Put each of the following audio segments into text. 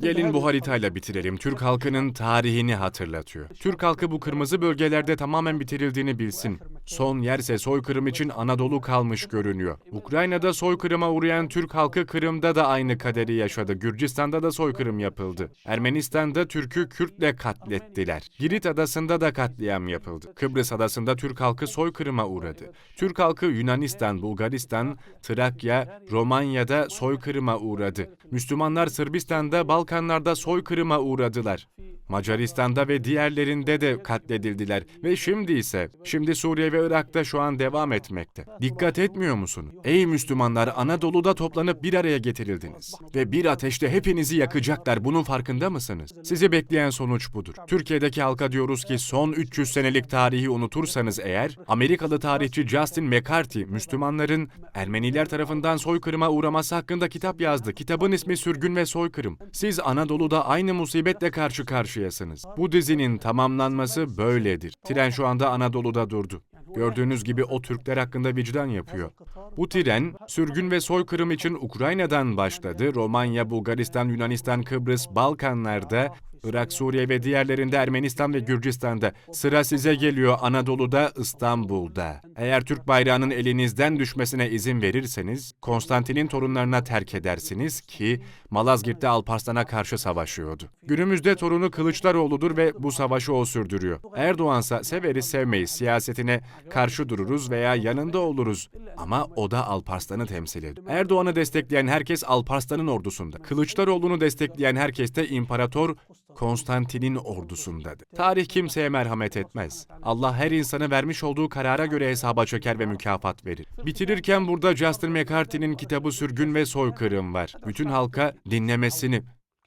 Gelin bu haritayla bitirelim. Türk halkının tarihini hatırlatıyor. Türk halkı bu kırmızı bölgelerde tamamen bitirildiğini bilsin. Son yerse soykırım için Anadolu kalmış görünüyor. Ukrayna'da soykırıma uğrayan Türk halkı Kırım'da da aynı kaderi yaşadı. Gürcistan'da da soykırım yapıldı. Ermenistan'da Türk'ü Kürt'le katlettiler. Girit adasında da katliam yapıldı. Kıbrıs adasında Türk halkı soykırıma uğradı. Türk halkı Yunanistan, Bulgaristan, Trakya, Romanya'da soykırıma uğradı. Müslümanlar Sırbistan'da, Balkanlarda soykırıma uğradılar. Macaristan'da ve diğerlerinde de katledildiler ve şimdi ise, şimdi Suriye ve Irak'ta şu an devam etmekte. Dikkat etmiyor musunuz? Ey Müslümanlar Anadolu'da toplanıp bir araya getirildiniz. Ve bir ateşte hepinizi yakacaklar. Bunun farkında mısınız? Sizi bekleyen sonuç budur. Türkiye'deki halka diyoruz ki son 300 senelik tarihi unutursanız eğer, Amerikalı tarihçi Justin McCarthy, Müslümanların Ermeniler tarafından soykırıma uğraması hakkında kitap yazdı. Kitabın ismi Sürgün ve Soykırım. Siz Anadolu'da aynı musibetle karşı karşıyasınız. Bu dizinin tamamlanması böyledir. Tren şu anda Anadolu'da durdu. Gördüğünüz gibi o Türkler hakkında vicdan yapıyor. Bu tren sürgün ve soykırım için Ukrayna'dan başladı. Romanya, Bulgaristan, Yunanistan, Kıbrıs, Balkanlarda, Irak, Suriye ve diğerlerinde Ermenistan ve Gürcistan'da. Sıra size geliyor Anadolu'da, İstanbul'da. Eğer Türk bayrağının elinizden düşmesine izin verirseniz, Konstantin'in torunlarına terk edersiniz ki Malazgirt'te Alparslan'a karşı savaşıyordu. Günümüzde torunu Kılıçdaroğlu'dur ve bu savaşı o sürdürüyor. Erdoğansa severiz sevmeyiz siyasetine karşı dururuz veya yanında oluruz. Ama o da Alparslan'ı temsil ediyor. Erdoğan'ı destekleyen herkes Alparslan'ın ordusunda. Kılıçdaroğlu'nu destekleyen herkes de İmparator Konstantin'in ordusundadır. Tarih kimseye merhamet etmez. Allah her insanı vermiş olduğu karara göre hesaba çeker ve mükafat verir. Bitirirken burada Justin McCarthy'nin kitabı Sürgün ve Soykırım var. Bütün halka dinlemesini,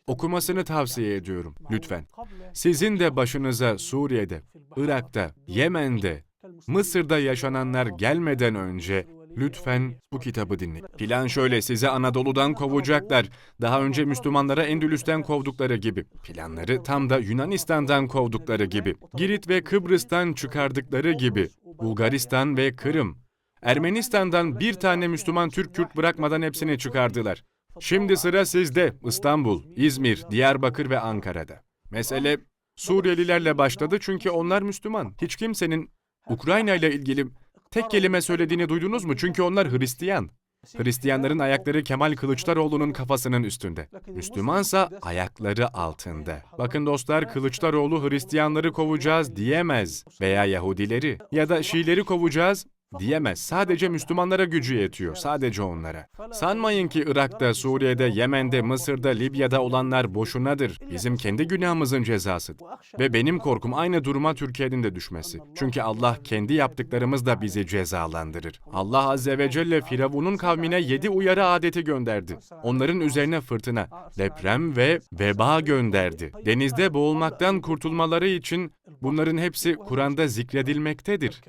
okumasını tavsiye ediyorum. Lütfen. Sizin de başınıza Suriye'de, Irak'ta, Yemen'de, Mısır'da yaşananlar gelmeden önce lütfen bu kitabı dinleyin. Plan şöyle sizi Anadolu'dan kovacaklar. Daha önce Müslümanlara Endülüs'ten kovdukları gibi. Planları tam da Yunanistan'dan kovdukları gibi. Girit ve Kıbrıs'tan çıkardıkları gibi. Bulgaristan ve Kırım. Ermenistan'dan bir tane Müslüman Türk Kürt bırakmadan hepsini çıkardılar. Şimdi sıra sizde. İstanbul, İzmir, Diyarbakır ve Ankara'da. Mesele Suriyelilerle başladı çünkü onlar Müslüman. Hiç kimsenin Ukrayna ile ilgili tek kelime söylediğini duydunuz mu? Çünkü onlar Hristiyan. Hristiyanların ayakları Kemal Kılıçdaroğlu'nun kafasının üstünde. Müslümansa ayakları altında. Bakın dostlar Kılıçdaroğlu Hristiyanları kovacağız diyemez veya Yahudileri ya da Şiileri kovacağız diyemez. Sadece Müslümanlara gücü yetiyor. Sadece onlara. Sanmayın ki Irak'ta, Suriye'de, Yemen'de, Mısır'da, Libya'da olanlar boşunadır. Bizim kendi günahımızın cezasıdır. Ve benim korkum aynı duruma Türkiye'nin de düşmesi. Çünkü Allah kendi yaptıklarımızla bizi cezalandırır. Allah Azze ve Celle Firavun'un kavmine yedi uyarı adeti gönderdi. Onların üzerine fırtına, deprem ve veba gönderdi. Denizde boğulmaktan kurtulmaları için bunların hepsi Kur'an'da zikredilmektedir.